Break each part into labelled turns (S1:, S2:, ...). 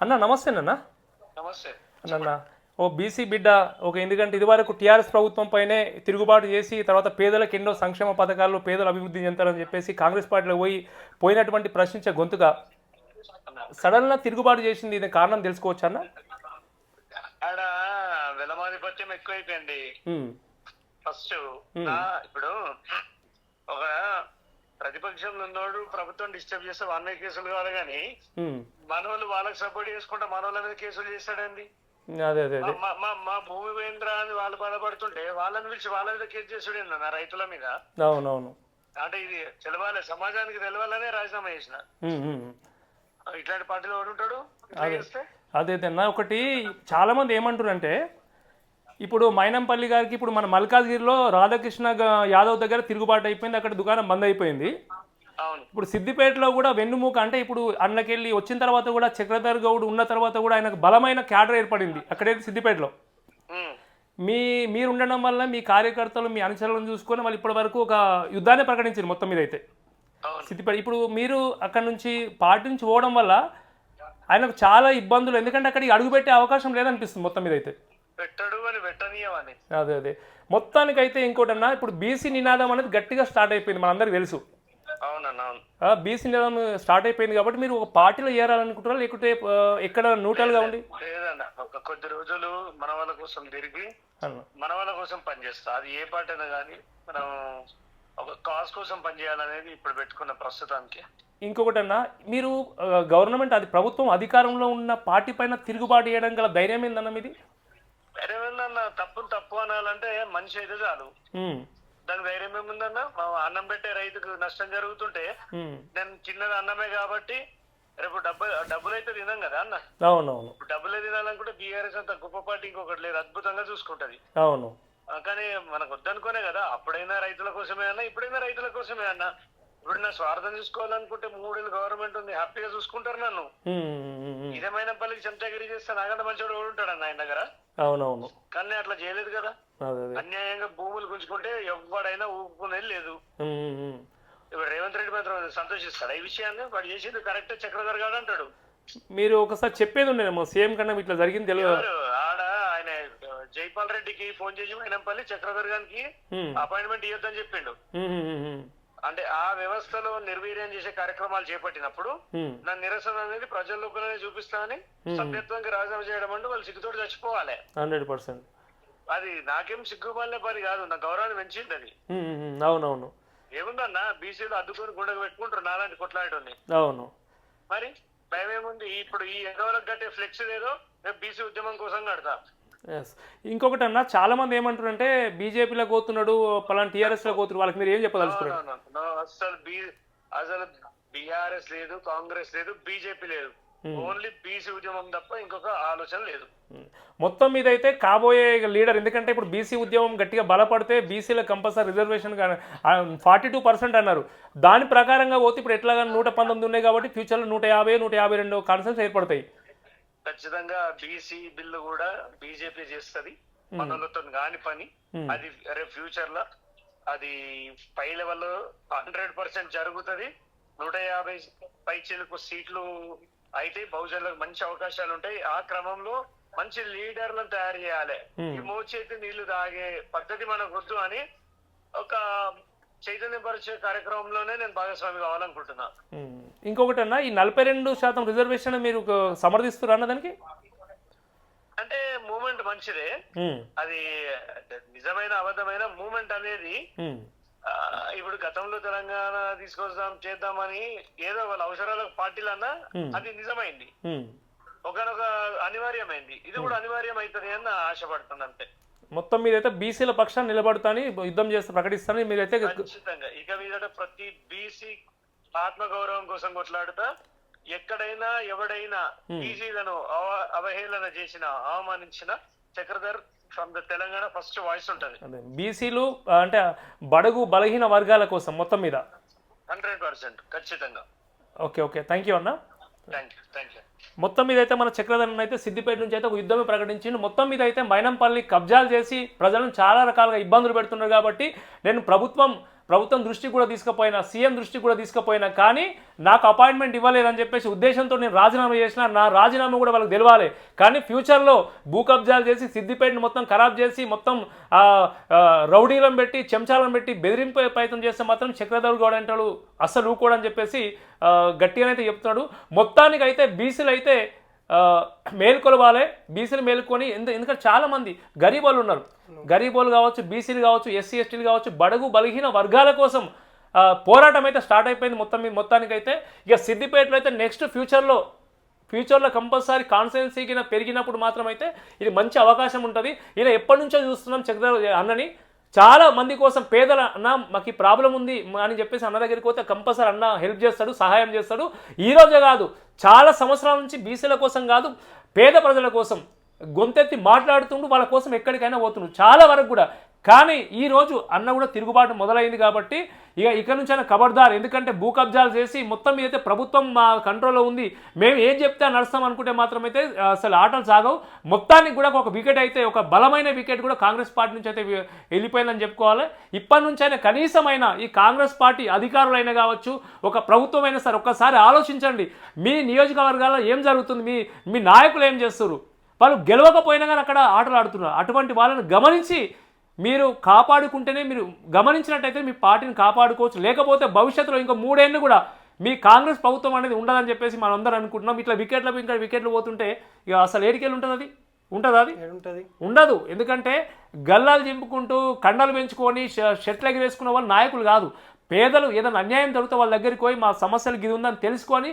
S1: అన్న నమస్తే అన్న
S2: నమస్తే.
S1: అన్న ఓ బీసీ బిడ్డ ఒక ఎందుకంటే ఇదివరకు టీఆర్ఎస్ ప్రభుత్వం పైనే తిరుగుబాటు చేసి తర్వాత పేదలకు ఎన్నో సంక్షేమ పథకాలు పేదలు అభివృద్ధి చెందాలని చెప్పేసి కాంగ్రెస్ పార్టీలో పోయి పోయినటువంటి ప్రశ్నించే గొంతుగా సడన్గా తిరుగుబాటు చేసింది ఇది కారణం తెలుసుకోవచ్చా అన్న?
S2: ఆడ వెలమాధిపత్యం ఎక్కువైపోయింది. ఫస్ట్ ఇప్పుడు ఒక ప్రతిపక్షంలో ఉన్నోడు ప్రభుత్వం డిస్టర్బ్ చేస్తే వాళ్ళ మీద కేసులు కావాలి కానీ మనోళ్ళు వాళ్ళకి సపోర్ట్ చేసుకుంటే మనోళ్ళ మీద కేసులు చేస్తాడండి. మా- భూమి అని వాళ్ళు బాధపడుతుంటే వాళ్ళని పిలిచి వాళ్ళ మీద కేసు చేసుడు నా రైతుల మీద.
S1: అవునవును.
S2: అంటే ఇది తెలవాలి సమాజానికి తెలవాలనే రాజీనామా చేసిన. ఇట్లాంటి పార్టీలో ఉంటాడు?
S1: అదే అన్న ఒకటి చాలామంది ఏమంటారంటే ఇప్పుడు మైనంపల్లి గారికి ఇప్పుడు మన మల్కాజ్గిరిలో రాధాకృష్ణ యాదవ్ దగ్గర తిరుగుబాటు అయిపోయింది అక్కడ దుకాణం బంద్ అయిపోయింది. ఇప్పుడు సిద్దిపేటలో కూడా వెన్నుమూక అంటే ఇప్పుడు అన్నకెళ్ళి వచ్చిన తర్వాత కూడా చక్రధర్ గౌడ్ ఉన్న తర్వాత కూడా ఆయనకు బలమైన క్యాడర్ ఏర్పడింది అక్కడే సిద్దిపేటలో. మీ మీరు ఉండడం వల్ల మీ కార్యకర్తలు మీ అనుచరులను చూసుకొని వాళ్ళు ఇప్పటి వరకు ఒక యుద్ధాన్ని ప్రకటించారు మొత్తం మీద అయితే. సిద్దిపేట ఇప్పుడు మీరు అక్కడ నుంచి పార్టీ నుంచి పోవడం వల్ల ఆయనకు చాలా ఇబ్బందులు ఎందుకంటే అక్కడికి అడుగుపెట్టే అవకాశం లేదనిపిస్తుంది మొత్తం మీద అయితే.
S2: పెట్టడు అని పెట్టనీయమని
S1: అదే అదే. మొత్తానికైతే ఇంకోటన్నా ఇప్పుడు బీసీ నినాదం అనేది గట్టిగా స్టార్ట్ అయిపోయింది మనందరికీ తెలుసు.
S2: అవునన్నా అవును.
S1: ఆ బీసీ నినాదం స్టార్ట్ అయిపోయింది కాబట్టి మీరు ఒక పార్టీలో చేరాలనుకుంటారా లేకుంటే ఎక్కడ న్యూట్రల్గా ఉండి?
S2: లేదన్న ఒక కొద్ది రోజులు మన వాళ్ళ కోసం తిరిగి మన వాళ్ళ కోసం పనిచేస్తా అది ఏ పార్టీ అయినా కానీ మనం ఒక కాజ్ కోసం పనిచేయాలనేది ఇప్పుడు పెట్టుకున్న ప్రస్తుతానికి.
S1: ఇంకొకటన్నా మీరు గవర్నమెంట్ అది ప్రభుత్వం అధికారంలో ఉన్న పార్టీ పైన తిరుగుబాటు చేయడం గల ధైర్యం ఏందన్న మీది?
S2: వేరే ఏమన్నా తప్పు తప్పు అనాలంటే మనిషి అయితే చాలు. దాని ధైర్యం ఏముందన్న? మా అన్నం పెట్టే రైతుకు నష్టం జరుగుతుంటే నేను చిన్నది అన్నమే కాబట్టి రేపు డబ్బు డబ్బులు అయితే తినాం కదా అన్న?
S1: అవునవును.
S2: డబ్బులే తినాలనుకుంటే బీఆర్ఎస్ అంత గొప్ప పార్టీ ఇంకొకటి లేదు అద్భుతంగా చూసుకుంటది.
S1: అవును.
S2: కానీ మనకు వద్దనుకోనే కదా అప్పుడైనా రైతుల కోసమే అన్నా ఇప్పుడైనా రైతుల కోసమే అన్నా. ఇప్పుడు నా స్వార్థం చూసుకోవాలనుకుంటే మూడేళ్ళు గవర్నమెంట్ ఉంది హ్యాపీగా చూసుకుంటారు నన్ను. ఇదేమైన పల్లికి చెంచగిరి చేస్తే నాకంటే మంచివాడు ఎవడు ఉంటాడు ఆయన దగ్గర?
S1: అవునవును.
S2: కానీ అట్లా చేయలేదు కదా. అన్యాయంగా భూములు గుంజుకుంటే ఎవడైనా ఊపుకునేది లేదు. ఇప్పుడు రేవంత్ రెడ్డి మాత్రం సంతోషిస్తాడు ఈ విషయాన్ని? వాడు చేసింది కరెక్ట్ చక్రధర్ గారు అంటాడు.
S1: మీరు ఒకసారి చెప్పేది ఉండేమో సీఎం కన్నా ఇట్లా జరిగింది తెలియదు?
S2: ఆడ ఆయన జైపాల్ రెడ్డికి ఫోన్ చేసి మైనంపల్లి చక్రధర్ గారికి అపాయింట్మెంట్ ఇవ్వద్దని చెప్పిండు. అంటే ఆ వ్యవస్థలో నిర్వీర్యం చేసే కార్యక్రమాలు చేపట్టినప్పుడు. నా నిరసన అనేది ప్రజల లోపలనే చూపిస్తానని సభ్యత్వంగా రాజీనామా చేయడం అంటే వాళ్ళు సిగ్గుతోటి చచ్చిపోవాలి.
S1: Hundred percent.
S2: అది నాకేం సిగ్గుమాలే పని కాదు నా గౌరవాన్ని పెంచింది అది.
S1: అవునవును.
S2: ఏముందన్నా బీసీలు అద్దుకొని గుండెకు పెట్టుకుంటారు నాలాంటి కొట్లాడని
S1: అవును.
S2: మరి భయం ఏముంది ఇప్పుడు ఈ ఎగవలకు కట్టే ఫ్లెక్స్ ఏదో రేపు బీసీ ఉద్యమం కోసం కడతా.
S1: ఎస్ ఇంకొకటి అన్న చాలా మంది ఏమంటారంటే బీజేపీలో పోతున్నాడు పలానా టీఆర్ఎస్లో పోతున్నాడు వాళ్ళకి మీరు ఏం చెప్పదలుచుకున్నారు?
S2: అసలు అసలు బీఆర్ఎస్ లేదు కాంగ్రెస్ లేదు బీజేపీ లేదు. ఓన్లీ బీసీ ఉద్యమం తప్ప ఇంకొక ఆలోచన లేదు.
S1: మొత్తం మీద అయితే కాబోయే లీడర్ ఎందుకంటే ఇప్పుడు బీసీ ఉద్యమం గట్టిగా బలపడితే బీసీలో compulsory reservation forty two percent అన్నారు. దాని ప్రకారంగా పోతే ఇప్పుడు ఎట్లాగా నూట పంతొమ్మిది ఉన్నాయి కాబట్టి ఫ్యూచర్లో నూట యాభై నూట యాభై రెండు కాన్సెన్స్ ఏర్పడతాయి.
S2: ఖచ్చితంగా బీసీ బిల్లు కూడా బీజేపీ చేస్తది. మనలతో కాని పని. అది రేపు ఫ్యూచర్లో. అది పై లెవెల్ హండ్రెడ్ పర్సెంట్ జరుగుతది. నూట యాభై పై చిలుకు సీట్లు అయితే బహుజనులకు మంచి అవకాశాలు ఉంటాయి. ఆ క్రమంలో మంచి లీడర్లను తయారు చేయాలి. ఈ మోచేతి నీళ్ళు తాగే పద్ధతి మనకు వద్దు అని ఒక చైతన్యపరిచే కార్యక్రమంలోనే నేను భాగస్వామి కావాలనుకుంటున్నా.
S1: ఇంకొకటి అన్న ఈ నలభై రెండు శాతం రిజర్వేషన్ మీరు సమర్థిస్తున్నారు అన్న దానికి?
S2: అంటే మూమెంట్ మంచిదే. అది నిజమైన అబద్ధమైన మూమెంట్ అనేది ఇప్పుడు గతంలో తెలంగాణ తీసుకొస్తాం చేద్దామని ఏదో వాళ్ళ అవసరాలకు పార్టీలన్నా అది నిజమైంది. ఒకనొక అనివార్యమైంది. ఇది కూడా అనివార్యం అవుతుంది అని ఆశపడుతుంది అంతే.
S1: మొత్తం మీరైతే బీసీల పక్షాన్ని నిలబడతాని యుద్ధం చేస్తే ప్రకటిస్తానని మీరైతే
S2: ఖచ్చితంగా. ఇక మీదట ప్రతి బీసీ ఆత్మగౌరవం కోసం కొట్లాడుతా ఎక్కడైనా ఎవడైనా బీసీలను అవ- అవహేళన చేసిన అవమానించిన Chakradhar from the Telangana first voice ఉంటది.
S1: బీసీలు అంటే బడుగు బలహీన వర్గాల కోసం మొత్తం మీద.
S2: హండ్రెడ్ పర్సెంట్ ఖచ్చితంగా.
S1: Okay okay. థ్యాంక్ యూ అన్న. మొత్తం మీద అయితే మన చక్రధరణ అయితే సిద్దిపేట నుంచి అయితే ఒక యుద్ధమే ప్రకటించింది మొత్తం మీద అయితే మైనంపల్లి కబ్జాలు చేసి ప్రజలను చాలా రకాలుగా ఇబ్బందులు పెడుతున్నారు కాబట్టి నేను ప్రభుత్వం ప్రభుత్వం దృష్టికి కూడా తీసుకుపోయినా సీఎం దృష్టికి కూడా తీసుకుపోయినా కానీ నాకు అపాయింట్మెంట్ ఇవ్వలేదని చెప్పేసి ఉద్దేశంతో నేను రాజీనామా చేసిన నా రాజీనామా కూడా వాళ్ళకి తెలియాలి కానీ ఫ్యూచర్లో భూ కబ్జాలు చేసి సిద్దిపేటను మొత్తం ఖరాబ్ చేసి మొత్తం రౌడీలను పెట్టి చెంచాలను పెట్టి బెదిరింపే ప్రయత్నం చేస్తే మాత్రం చక్రధర్ గౌడ్ అంటాడు అస్సలు ఊకోడని చెప్పేసి గట్టిగానైతే చెప్తున్నాడు. మొత్తానికి అయితే బీసీలు అయితే మేల్కొలవాలి బీసీలు మేల్కొని ఎందు ఎందుకంటే చాలామంది గరీబోళ్ళు ఉన్నారు. గరీబోలు కావచ్చు బీసీలు కావచ్చు ఎస్సీ ఎస్టీలు కావచ్చు బడుగు బలహీన వర్గాల కోసం పోరాటం అయితే స్టార్ట్ అయిపోయింది మొత్తం మీద మొత్తానికైతే. ఇక సిద్దిపేటలో అయితే నెక్స్ట్ ఫ్యూచర్లో ఫ్యూచర్లో కంపల్సరీ కాన్స్టిట్యున్సీ కింద పెరిగినప్పుడు మాత్రమైతే ఇది మంచి అవకాశం ఉంటుంది. ఈయన ఎప్పటి నుంచో చూస్తున్నాం చక్రధర్ అన్నని. చాలా మంది కోసం పేదల అన్న మాకు ప్రాబ్లం ఉంది అని చెప్పేసి అన్న దగ్గరికి పోతే కంపల్సరీ అన్న హెల్ప్ చేస్తాడు సహాయం చేస్తాడు. ఈ రోజే కాదు చాలా సంవత్సరాల నుంచి బీసీల కోసం కాదు పేద ప్రజల కోసం గొంతెత్తి మాట్లాడుతుండు వాళ్ళ కోసం ఎక్కడికైనా పోతుండు. చాలా వరకు కూడా. కానీ ఈ రోజు అన్న కూడా తిరుగుబాటు మొదలైంది కాబట్టి ఇక ఇక్కడ నుంచి అయినా ఖబర్దార్ ఎందుకంటే భూ కబ్జాలు చేసి మొత్తం మీద అయితే ప్రభుత్వం మా కంట్రోల్లో ఉంది. మేము ఏం చెప్తే నడుస్తాం అనుకుంటే మాత్రం అయితే అసలు ఆటలు సాగవు. మొత్తానికి కూడా ఒక వికెట్ అయితే ఒక బలమైన వికెట్ కూడా కాంగ్రెస్ పార్టీ నుంచి అయితే వెళ్ళిపోయిందని చెప్పుకోవాలి. ఇప్పటి నుంచి అయినా కనీసమైన ఈ కాంగ్రెస్ పార్టీ అధికారులైనా కావచ్చు ఒక ప్రభుత్వం అయినా సరే ఒక్కసారి ఆలోచించండి. మీ నియోజకవర్గాల్లో ఏం జరుగుతుంది? మీ మీ నాయకులు ఏం చేస్తారు వాళ్ళు గెలవకపోయినా కానీ అక్కడ ఆటలు ఆడుతున్నారు. అటువంటి వాళ్ళని గమనించి మీరు కాపాడుకుంటేనే మీరు గమనించినట్టయితే మీ పార్టీని కాపాడుకోవచ్చు. లేకపోతే భవిష్యత్తులో ఇంకో మూడేళ్ళు కూడా మీ కాంగ్రెస్ ప్రభుత్వం అనేది ఉండదని చెప్పేసి మనం అందరం అనుకుంటున్నాం. ఇట్లా వికెట్ల ఇంకా వికెట్లు పోతుంటే ఇక అసలు ఏడికెళ్ళి ఉంటుంది అది? ఉంటుందా అది?
S3: ఏడుంటది.
S1: ఉండదు. ఎందుకంటే గల్లాలు చింపుకుంటూ కండలు పెంచుకొని షర్ట్లు ఎగిరేసుకున్న వాళ్ళు నాయకులు కాదు. పేదలు ఏదైనా అన్యాయం జరిగితే వాళ్ళ దగ్గరికి పోయి మా సమస్యలు ఇది ఉందని తెలుసుకొని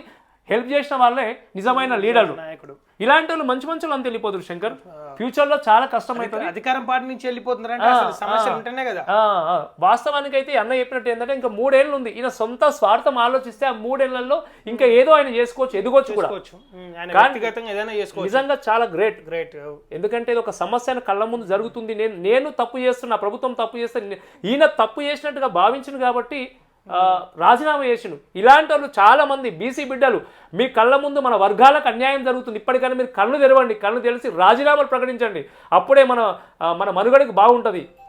S1: హెల్ప్ చేసిన వాళ్ళే నిజమైన లీడర్లు.
S3: నాయకుడు.
S1: ఇలాంటి వాళ్ళు మంచి మంచి వాళ్ళు అంత వెళ్ళిపోతారు శంకర్ ఫ్యూచర్లో చాలా కష్టమవుతుంది
S3: అధికారం పార్టీ నుంచి ఉంటేనే కదా.
S1: వాస్తవానికి అయితే అన్న చెప్పినట్టు ఏంటంటే ఇంకా మూడేళ్ళు ఉంది ఈయన సొంత స్వార్థం ఆలోచిస్తే ఆ మూడేళ్ళలో ఇంకా ఏదో ఆయన చేసుకోవచ్చు ఎదగొచ్చు కూడా. నిజంగా చాలా గ్రేట్
S3: గ్రేట్
S1: ఎందుకంటే ఇది ఒక సమస్యను కళ్ళ ముందు జరుగుతుంది. నేను నేను తప్పు చేస్తున్నా ప్రభుత్వం తప్పు చేస్తే ఈయన తప్పు చేసినట్టుగా భావించింది కాబట్టి రాజీనామా చేసిండు. ఇలాంటి వాళ్ళు చాలామంది బీసీ బిడ్డలు మీ కళ్ళ ముందు మన వర్గాలకు అన్యాయం జరుగుతుంది. ఇప్పటికైనా మీరు కళ్ళు తెరవండి కళ్ళు తెలిసి రాజీనామాలు ప్రకటించండి. అప్పుడే మన మన మనుగడకి బాగుంటుంది.